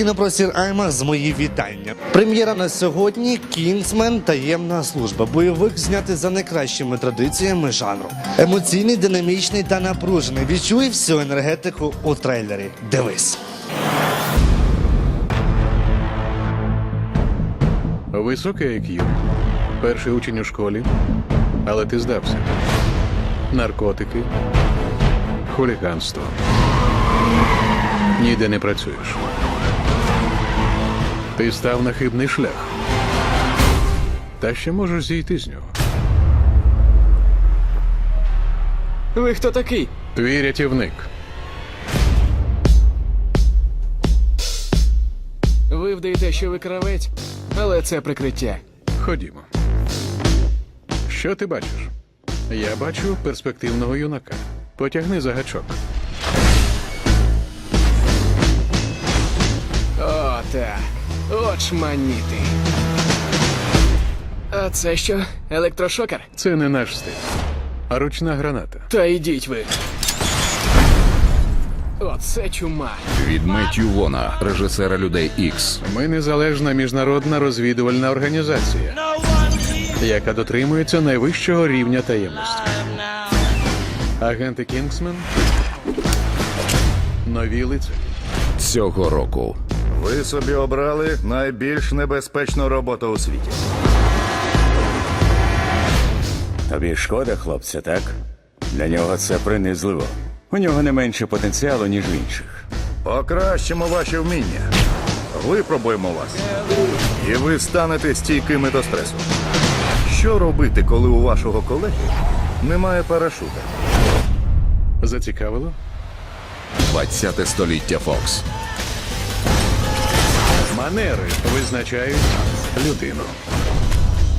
Кінопростір IMAX з мої вітання. Прем'єра на сьогодні Кінгсмен таємна служба. Бойовик знятий за найкращими традиціями жанру. Емоційний, динамічний та напружений. Відчуй всю енергетику у трейлері. Дивись. Високий IQ. Перший учень у школі. Але ти здався. Наркотики. Хуліганство. Ніде не працюєш. Ти став на хибний шлях. Та ще можеш зійти з нього. Ви хто такий? Твій рятівник. Ви вдаєте, що ви кравець, але це прикриття. Ходімо. Що ти бачиш? Я бачу перспективного юнака. Потягни за гачок. О, та. Очманіти. А це що? Електрошокер? Це не наш стиль. А ручна граната. Та йдіть ви. Оце чума. Від Меттью Вона, режисера людей Ікс. Ми незалежна міжнародна розвідувальна організація, яка дотримується найвищого рівня таємності. Агенти Кінгсмен. Нові лицарі. Цього року Ви собі обрали найбільш небезпечну роботу у світі. Тобі шкода, хлопця, так? Для нього це принизливо. У нього не менше потенціалу, ніж в інших. Покращимо ваші вміння. Випробуємо вас. І ви станете стійкими до стресу. Що робити, коли у вашого колеги немає парашута? Зацікавило? 20 століття Фокс. Манери визначають людину.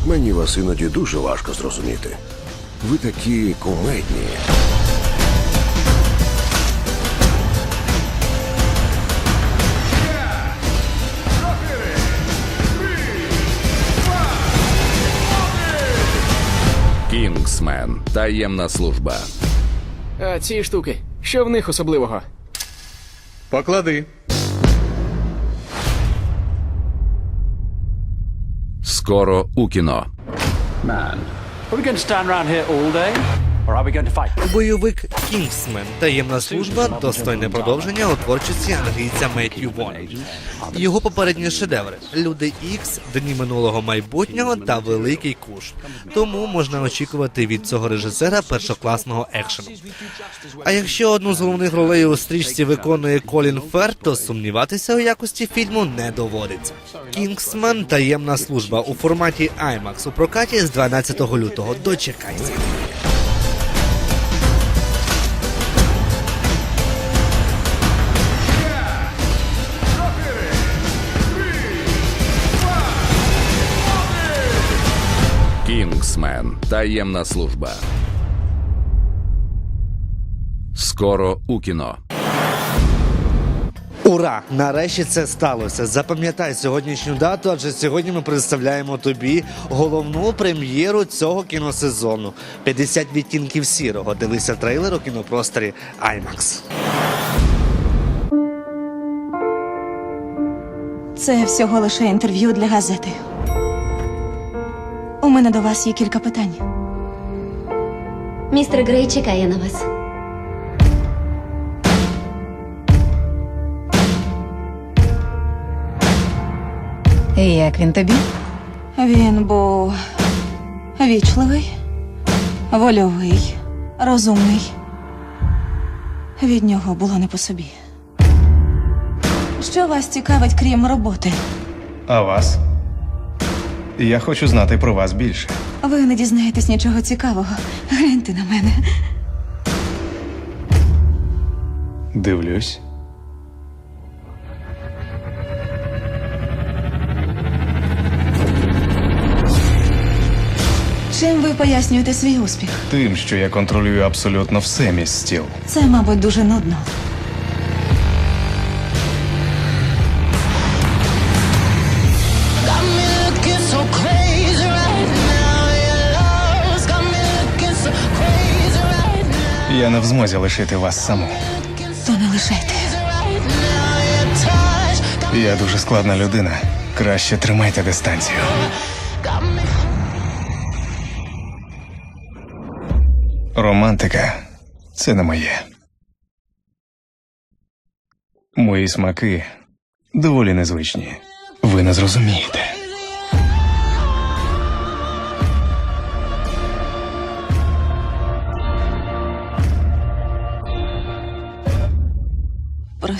Мені вас іноді дуже важко зрозуміти. Ви такі кумедні. Кінгсмен. Таємна служба. А ці штуки, що в них особливого? Поклади. Скоро у кіно. Man, are we going to stand around here all day? Or are we going to fight? Бойовик Кінгсмен таємна служба достойне продовження у творчості англійця Меттью Вона. Його попередні шедеври Люди Ікс, Дні минулого майбутнього та Великий Куш. Тому можна очікувати від цього режисера першокласного екшену. А якщо одну з головних ролей у стрічці виконує Колін Ферт, то сумніватися у якості фільму не доводиться. Кінгсмен таємна служба у форматі IMAX у прокаті з 12 лютого. Дочекайся. Кінгсмен. Таємна служба. Скоро у кіно. Ура! Нарешті це сталося. Запам'ятай сьогоднішню дату, адже сьогодні ми представляємо тобі головну прем'єру цього кіносезону. 50 відтінків сірого. Дивися трейлер у кінопросторі IMAX. Це всього лише інтерв'ю для газети. У мене до вас є кілька питань. Містер Грей чекає на вас. Як він тобі? Він був вічливий, вольовий, розумний. Від нього було не по собі. Що вас цікавить, крім роботи? А вас? Я хочу знати про вас більше. Ви не дізнаєтесь нічого цікавого. Гляньте на мене. Дивлюсь. Чим ви пояснюєте свій успіх? Тим, що я контролюю абсолютно все міс стіл. Це, мабуть, дуже нудно. Я не в змозі лишити вас саму. То не лишайте. Я дуже складна людина. Краще тримайте дистанцію. Романтика це не моє. Мої смаки доволі незвичні. Ви не зрозумієте.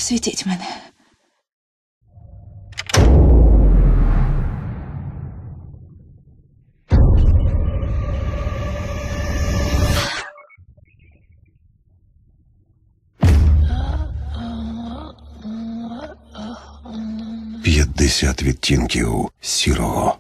Просвітіть мене. П'ятдесят відтінків сірого.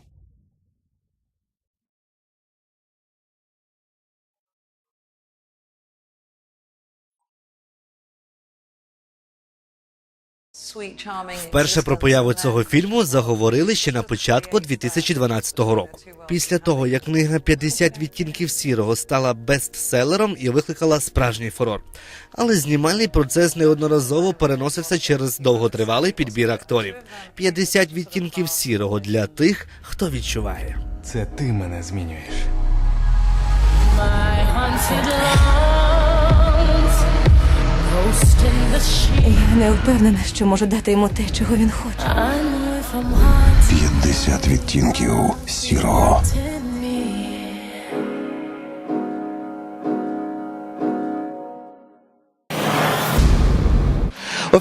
Перше про появу цього фільму заговорили ще на початку 2012 року. Після того, як книга «50 відтінків сірого стала бестселером і викликала справжній фурор. Але знімальний процес неодноразово переносився через довготривалий підбір акторів. «50 відтінків сірого для тих, хто відчуває. Це ти мене змінюєш. Не впевнена, що можу дати йому те, чого він хоче. П'ятдесят відтінків сірого.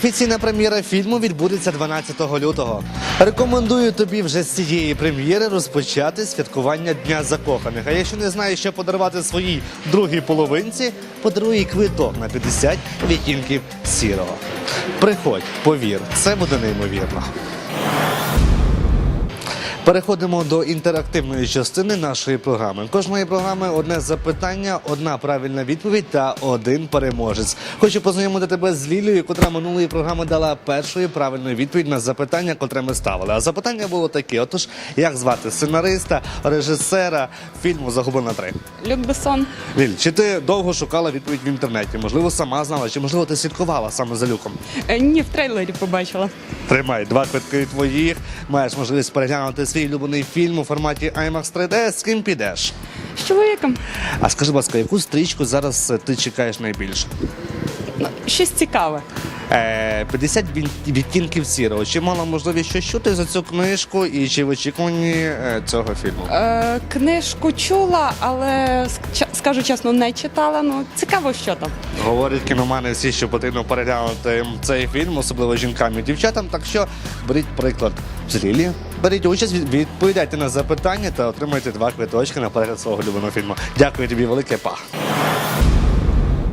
Офіційна прем'єра фільму відбудеться 12 лютого. Рекомендую тобі вже з цієї прем'єри розпочати святкування Дня закоханих. А якщо не знаєш, що подарувати своїй другій половинці, подаруй їй квиток на 50 відтінків сірого. Приходь, повір, це буде неймовірно. Переходимо до інтерактивної частини нашої програми. Кожної програми одне запитання, одна правильна відповідь та один переможець. Хочу познайомити тебе з Лілією, котра минулої програми дала першою правильну відповідь на запитання, котре ми ставили. А запитання було таке: отож, як звати сценариста, режисера фільму Загублена 3? Люк Бессон. Ліль, чи ти довго шукала відповідь в інтернеті? Можливо, сама знала, чи можливо ти слідкувала саме за люком? Е, Ні, в трейлері побачила. Тримай два квитки твоїх. Маєш можливість переглянути свій улюблений фільм у форматі IMAX 3D. З ким підеш? З чоловіком. А скажи, будь ласка, яку стрічку зараз е, ти чекаєш найбільше? Ну, щось цікаве. Е, 50 відтінків сірого. Чи мала можливість щось чути за цю книжку і чи в очікуванні е, цього фільму? Е, книжку чула, але скажу чесно, не читала. Ну, цікаво, що там. Говорять кіномани всі, що потрібно переглянути цей фільм, особливо жінкам і дівчатам. Так що беріть приклад з Лілі, беріть участь, відповідайте на запитання та отримайте два квиточки на перегляд свого улюбленого фільму. Дякую тобі, велике па.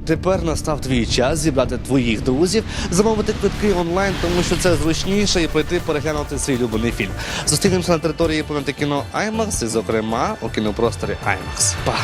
Тепер настав твій час зібрати твоїх друзів, замовити квитки онлайн, тому що це зручніше і прийти переглянути свій улюблений фільм. Зустрінемося на території планети кіно IMAX і, зокрема, у кінопросторі IMAX. Па!